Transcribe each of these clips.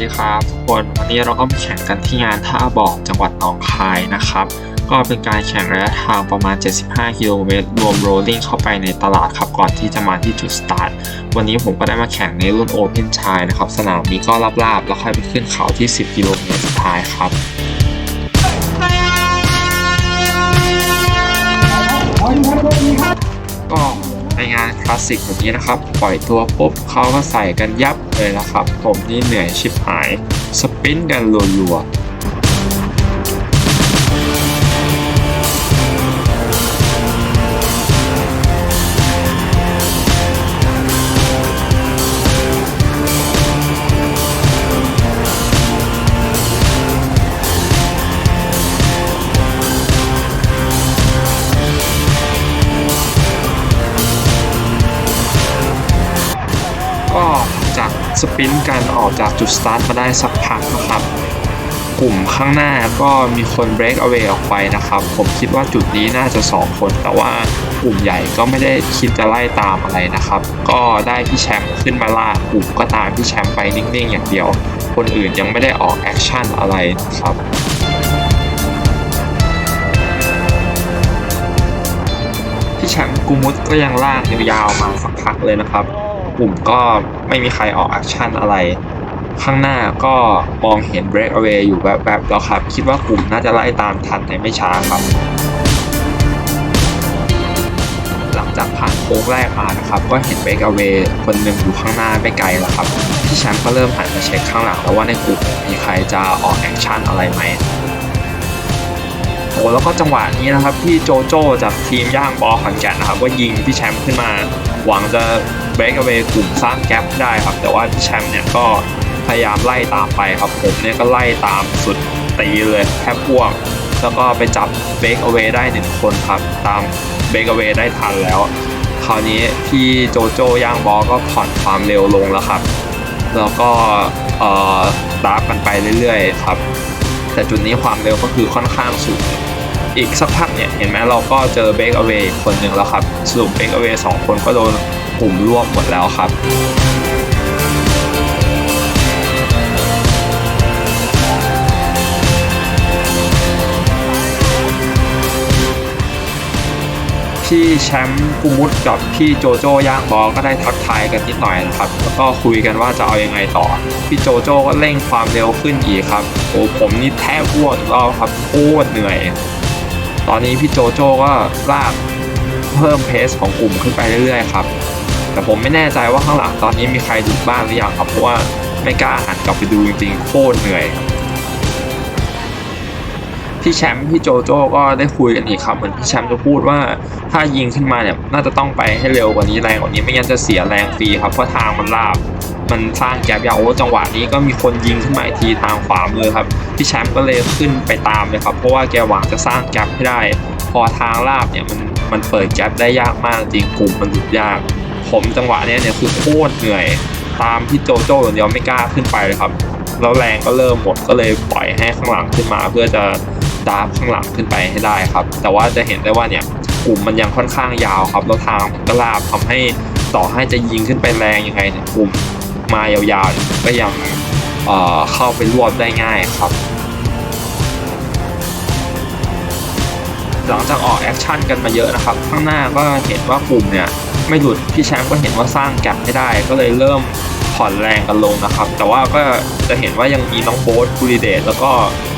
ดีครับทุกคนวันนี้เราก็มาแข่งกันที่งานท่าบอกจังหวัดหนองคายนะครับ ก็เป็นการแข่งระยะทางประมาณ 75 กิโลเมตรรวมโรลลิ่งเข้าไปในตลาดครับก่อนที่จะมาที่จุดสตาร์ทวันนี้ผมก็ได้มาแข่งในรุ่นโอเพนชายนะครับ สนามนี้ก็ลาบๆ แล้วค่อยไปขึ้นเขาที่ 10 กิโลเมตรสุดท้ายครับก็ ในงานคลาสสิกแบบนี้นะครับ ปล่อยตัวปุ๊บเขาก็ใส่กันยับเลยนะครับ ผมนี่เหนื่อยชิบหาย สปินกันรัวๆ ก็จากสปรินต์กันออกจากจุดสตาร์ทมาได้สักพักนะครับ กลุ่มข้างหน้าก็มีคนเบรกเอา a y ออกไปนะครับ ผมคิดว่าจุดนี้น่าจะ 2 คน แต่ว่ากลุ่มใหญ่ก็ไม่ได้คิดจะไล่ตามอะไรนะครับ ก็ได้พี่แชมป์ขึ้นมาล่ากลุ่มก็ตามพี่แชมป์ไปนิ่งๆ อย่างเดียว คนอื่นยังไม่ได้ออกแอคชั่นอะไรนะครับพี่แชมป์กูมุดก็ยังลากยาวๆมาสักพักเลยนะครับ กลุ่มก็ไม่มีใครออกแอคชั่นอะไร ข้างหน้าก็มองเห็น break away อยู่แบบๆแล้วครับ คิดว่ากลุ่มน่าจะไล่ตามทันในไม่ช้าครับ หลังจากผ่านโค้งแรกมานะครับ ก็เห็น break away คนหนึ่งอยู่ข้างหน้าไม่ไกลแล้วครับพี่แชมป์ก็เริ่มหันมาเช็คข้างหลังแล้วว่าในกลุ่มมีใครจะออกแอคชั่นอะไรไหมโอ้แล้วก็จังหวะนี้นะครับพี่โจโจ้จากทีมย่างบอลขอนแก่นนะครับก็ยิงพี่แชมป์ขึ้นมา หวังจะ เบรกเอาไว้กลุ่มสร้างแกลได้ครับ แต่ว่าพี่แชมป์เนี่ยก็พยายามไล่ตามไปครับ ผมเนี่ยก็ไล่ตามสุดตีเลยแทบพ่วง แล้วก็ไปจับเบรกเอาไว้ได้หนึ่งคนครับ ตามเบรกเอาไว้ได้ทันแล้ว คราวนี้พี่โจโจย่างบอก็ผ่อนความเร็วลงแล้วครับ แล้วก็เอ่อดาร์ฟกันไปเรื่อยๆครับ แต่จุดนี้ความเร็วก็คือค่อนข้างสูง อีกสักพักเนี่ยเห็นไหมเราก็เจอเบรกเอาไว้คนหนึ่งแล้วครับ สรุปเบรกเอาไว้สองคนก็โดนกลุ่มรวบหมดแล้วครับพี่แชมป์กุมุตกับพี่โจโจ้ย่างบอลก็ได้ทักทายกันนิดหน่อยนะครับ แล้วก็คุยกันว่าจะเอายังไงต่อ พี่โจโจ้ก็เร่งความเร็วขึ้นอีกครับ โอ้ผมนี่แทบอ้วนแล้วครับโคตรเหนื่อย ตอนนี้พี่โจโจ้ก็ลากเพิ่มเพสของกลุ่มขึ้นไปเรื่อยๆครับ แต่ผมไม่แน่ใจว่าข้างหลังตอนนี้มีใครดูบ้างหรือยังครับเพราะว่าไม่กล้าหันกลับไปดูจริงๆโคตรเหนื่อย พี่แชมป์พี่โจโจ้ก็ได้คุยกันอีกครับเหมือนพี่แชมป์จะพูดว่าถ้ายิงขึ้นมาเนี่ยน่าจะต้องไปให้เร็วกว่านี้แรงกว่านี้ไม่งั้นจะเสียแรงฟรีครับเพราะทางมันลาบ มันสร้างแกลบยาวโอ้จังหวะนี้ก็มีคนยิงขึ้นมาอีกทีทางขวามือครับพี่แชมป์ก็เลยขึ้นไปตามเลยครับเพราะว่าแกหวังจะสร้างแกลบให้ได้ พอทางลาบเนี่ยมันมันเปิดแกลบได้ยากมากจริงกลุ่มมันหุดยาก ผมจังหวะนี้เนี่ยคือโคตรเหนื่อย ตามพี่โจโจ้อย่างเดียวไม่กล้าขึ้นไปเลยครับแล้วแรงก็เริ่มหมดก็เลยปล่อยให้ข้างหลังขึ้นมา เพื่อจะดาบข้างหลังขึ้นไปให้ได้ครับ แต่ว่าจะเห็นได้ว่าเนี่ยกลุ่มมันยังค่อนข้างยาวครับแล้วทางก็ลาบทำให้ต่อให้จะยิงขึ้นไปแรงยังไงเนี่ยกลุ่ม มายาวๆเนี่ยก็ยังเเข้าไปรวบได้ง่ายครับ หลังจากออกแอคชั่นกันมาเยอะนะครับ ข้างหน้าก็เห็นว่ากลุ่มเนี่ยไม่หลุดพี่แชมป์ก็เห็นว่าสร้างแกลบไม่ได้ ก็เลยเริ่มผ่อนแรงกันลงนะครับ แต่ว่าก็จะเห็นว่ายังมีน้องโบ๊ทบุริเดชแล้วก็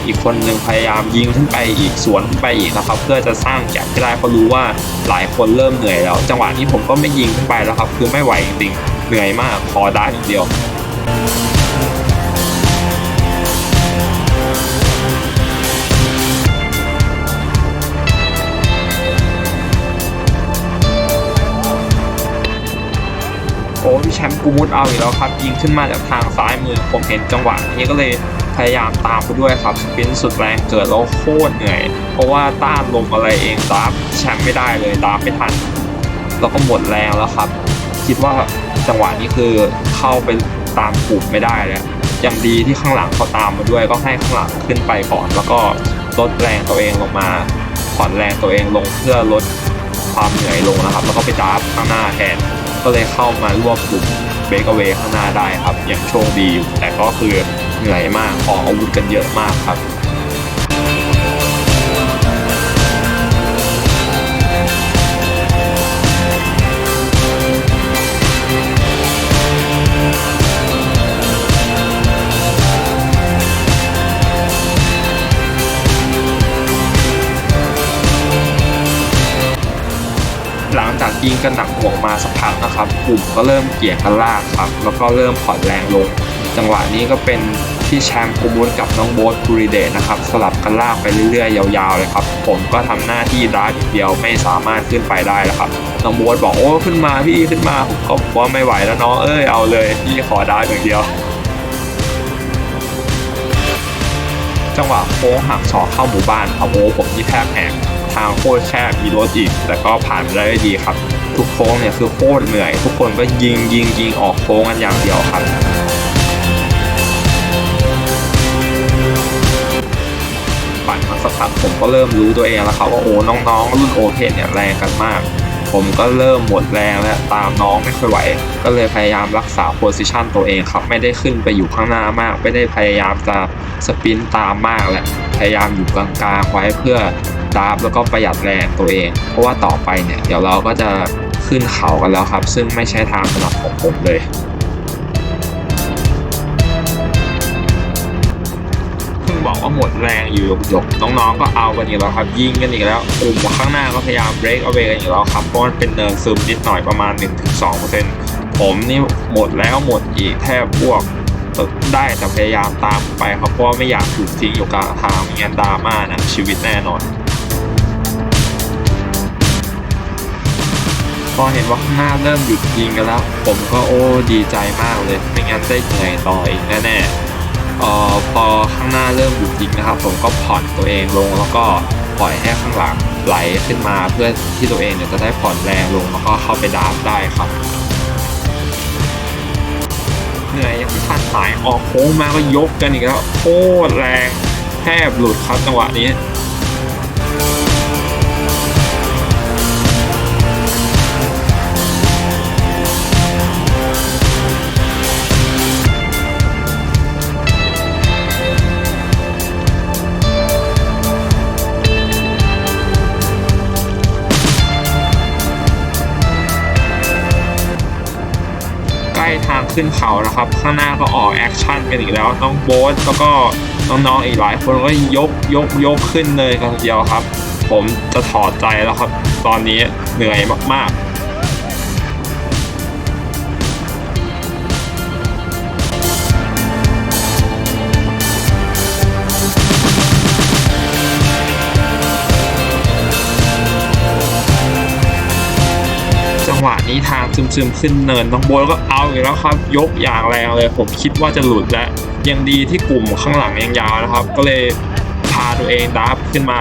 อีกคนหนึ่งพยายามยิงขึ้นไปอีกสวนขึ้นไปอีกนะครับ เพื่อจะสร้างแกลบให้ได้เพราะรู้ว่าหลายคนเริ่มเหนื่อยแล้ว จังหวะนี้ผมก็ไม่ยิงขึ้นไปแล้วครับ คือไม่ไหวจริงๆ เหนื่อยมากขอได้อย่างเดียว โอ้พี่แชมป์กูมุดเอาอีกแล้วครับ ยิงขึ้นมาจากทางซ้ายมือ ผมเห็นจังหวะนี้ก็เลยพยายามตามไปด้วยครับสปินสุดแรงเกิดแล้วโคตรเหนื่อย เพราะว่าต้านลมอะไรเองตามแชมป์ไม่ได้เลยตามไม่ทัน แล้วก็หมดแรงแล้วครับ คิดว่า จังหวะนี้คือเข้าไปตามกลุ่มไม่ได้แล้วยังดีที่ข้างหลังเขาตามมาด้วย ก็ให้ข้างหลังขึ้นไปก่อน แล้วก็ลดแรงตัวเองลงมาผ่อนแรงตัวเองลงเพื่อลดความเหนื่อยลงนะครับ แล้วก็ไปดาบข้างหน้าแทนก็เลยเข้ามารวบกลุ่มเบรกเวข้างหน้าได้ครับอย่างโชคดีอยู่แต่ก็คือเหนื่อยมากออกอาวุธกันเยอะมากครับ กันหนักหน่วงมาสักพักนะครับ กลุ่มก็เริ่มเกี่ยงกันลากครับ แล้วก็เริ่มผ่อนแรงลง จังหวะนี้ก็เป็นพี่แชมป์กูมูลกับน้องโบ๊ทภูริเดชนะครับ สลับกันลากไปเรื่อยๆ ยาวๆเลยครับ ผมก็ทำหน้าที่ดาร์อย่างเดียวไม่สามารถขึ้นไปได้แล้วครับน้องโบ๊ทบอกโอ้ขึ้นมาพี่ขึ้นมาผมก็บอกว่าไม่ไหวแล้วน้องเอ้ยเอาเลยพี่ขอดาร์อย่างเดียวจังหวะโค้งหักศอกเข้าหมู่บ้านครับโอ้ผมนี่แทบแหกทางโคตรแคบมีรถอีก แต่ก็ผ่านไปได้ดีครับ ทุกโค้งเนี่ยคือโคตรเหนื่อย ทุกคนก็ยิงยิงยิงออกโค้งกันอย่างเดียวครับปั่นมาสักพักผมก็เริ่มรู้ตัวเองแล้วครับว่าโอ้น้องๆรุ่นโอเพนเนี่ยแรงกันมาก ผมก็เริ่มหมดแรงแล้วตามน้องไม่ค่อยไหว ก็เลยพยายามรักษาโพสิชันตัวเองครับ ไม่ได้ขึ้นไปอยู่ข้างหน้ามาก ไม่ได้พยายามจะสปินตามมากแหละพยายามอยู่กลางๆไว้เพื่อดาบแล้วก็ประหยัดแรงตัวเอง เพราะว่าต่อไปเนี่ย เดี๋ยวเราก็จะ ขึ้นเขากันแล้วครับ ซึ่งไม่ใช่ทางถนัดของผมเลยเพิ่งบอกว่าหมดแรงอยู่หยกๆน้องๆก็เอากันอีกแล้วครับ ยิงกันอีกแล้วกลุ่มข้างหน้าก็พยายามเบรกเอาเวกันอีกแล้วครับเพราะมันเป็นเนินซึมนิดหน่อยประมาณ 1-2%ผมนี่หมดแล้วหมดอีกแทบพวกได้แต่พยายามตามไปครับเพราะว่าไม่อยากถูกทิ้งอยู่กลางทางไม่งั้นดราม่านะชีวิตแน่นอน พอเห็นว่าข้างหน้าเริ่มหยุดยิงกันแล้ว ผมก็โอ้ดีใจมากเลย ไม่งั้นได้เหนื่อยต่ออีกแน่ๆเอ่อพอข้างหน้าเริ่มหยุดยิงนะครับ ผมก็ผ่อนตัวเองลงแล้วก็ปล่อยให้ข้างหลังไหลขึ้นมาเพื่อที่ตัวเองเนี่ยจะได้ผ่อนแรงลงแล้วก็เข้าไปดามได้ครับเหนื่อยยังไม่ทันหายออกโค้งมาก็ยกกันอีกแล้วโคตรแรงแทบหลุดครับจังหวะนี้ ขึ้นเขานะครับ ข้างหน้าก็ออกแอคชั่นกันอีกแล้วน้องโบ๊ทแล้วก็น้องๆอีกหลายคนก็ยกยกยกขึ้นเลยกันทีเดียวครับ ผมจะถอดใจแล้วครับ ตอนนี้เหนื่อยมากๆ นี้ทางซึมๆขึ้นเนินน้องโบยก็เอาอีกแล้วครับ ยกอย่างแรงเลยผมคิดว่าจะหลุดแล้วยังดีที่กลุ่มข้างหลังยังยาวนะครับ ก็เลยพาตัวเองดับขึ้นมา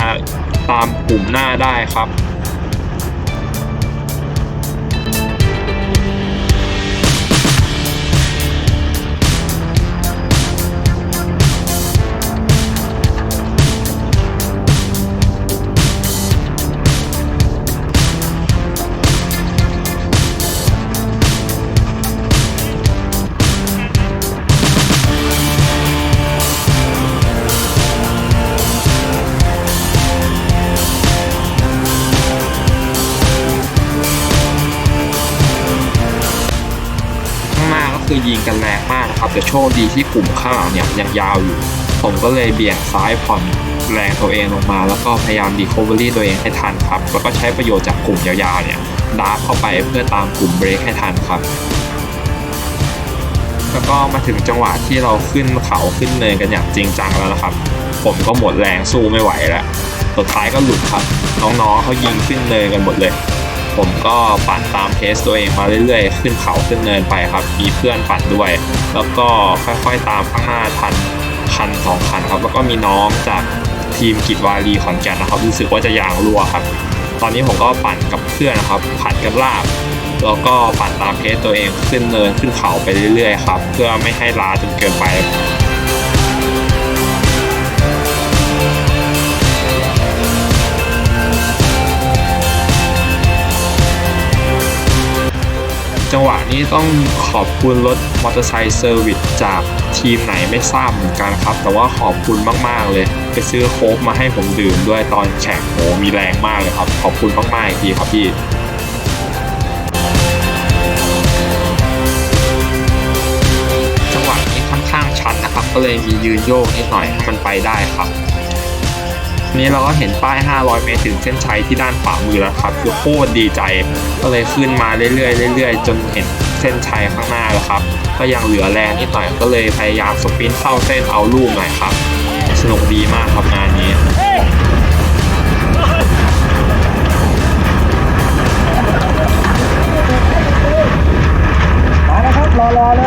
ตามกลุ่มหน้าได้ครับ คือยิงกันแรงมากนะครับแต่โชคดีที่กลุ่มข้างหลังเนี่ยยังยาวอยู่ ผมก็เลยเบี่ยงซ้ายผ่อนแรงตัวเองลงมา แล้วก็พยายามดีค o เวอรี่ตัวเองให้ทันครับ แล้วก็ใช้ประโยชน์จากกลุ่มยาวๆเนี่ยดาร์ฟเข้าไปเพื่อตามกลุ่มเบรกให้ทันครับ แล้วก็มาถึงจังหวะที่เราขึ้นเขาขึ้นเนินกันอย่างจริงจังแล้วนะครับ ผมก็หมดแรงสู้ไม่ไหวแล้วสุดท้ายก็หลุดครับ น้องๆเขายิงขึ้นเนินกันหมดเลย ผมก็ปั่นตามเพสตัวเองมาเรื่อยๆ ขึ้นเขาขึ้นเนินไปครับ มีเพื่อนปั่นด้วย แล้วก็ค่อยๆตามข้างหน้าทันคันสองคันครับ แล้วก็มีน้องจากทีมกิจวารีขอนแก่นนะครับ รู้สึกว่าจะยางรั่วครับ ตอนนี้ผมก็ปั่นกับเพื่อนนะครับผัดกันลากแล้วก็ปั่นตามเพสตัวเองขึ้นเนินขึ้นเขาไปเรื่อยๆครับ เพื่อไม่ให้ล้าจนเกินไป จังหวะนี้ต้องขอบคุณรถมอเตอร์ไซค์เซอร์วิสจากทีมไหนไม่ทราบเหมือนกันครับ แต่ว่าขอบคุณมาก ๆ เลย ไปซื้อโค้กมาให้ผมดื่มด้วยตอนแข่งโหมีแรงมากเลยครับ ขอบคุณมากๆอีกทีครับพี่จังหวะนี้ค่อนข้างชันนะครับ ก็เลยมียืนโยกนิดหน่อยให้มันไปได้ครับ นี้เราก็เห็นป้าย 500 เมตรถึงเส้นชัยที่ด้านขวามือแล้วครับคือโคตรดีใจ ก็เลยขึ้นมาเรื่อยๆเรื่อยๆ จนเห็นเส้นชัยข้างหน้าแล้วครับ ก็ยังเหลือแรงนิดหน่อยก็เลยพยายามสปรินต์เข้าเส้นเอาลูกหน่อยครับ สนุกดีมากครับงานนี้มาแล้วครับรอรอเลย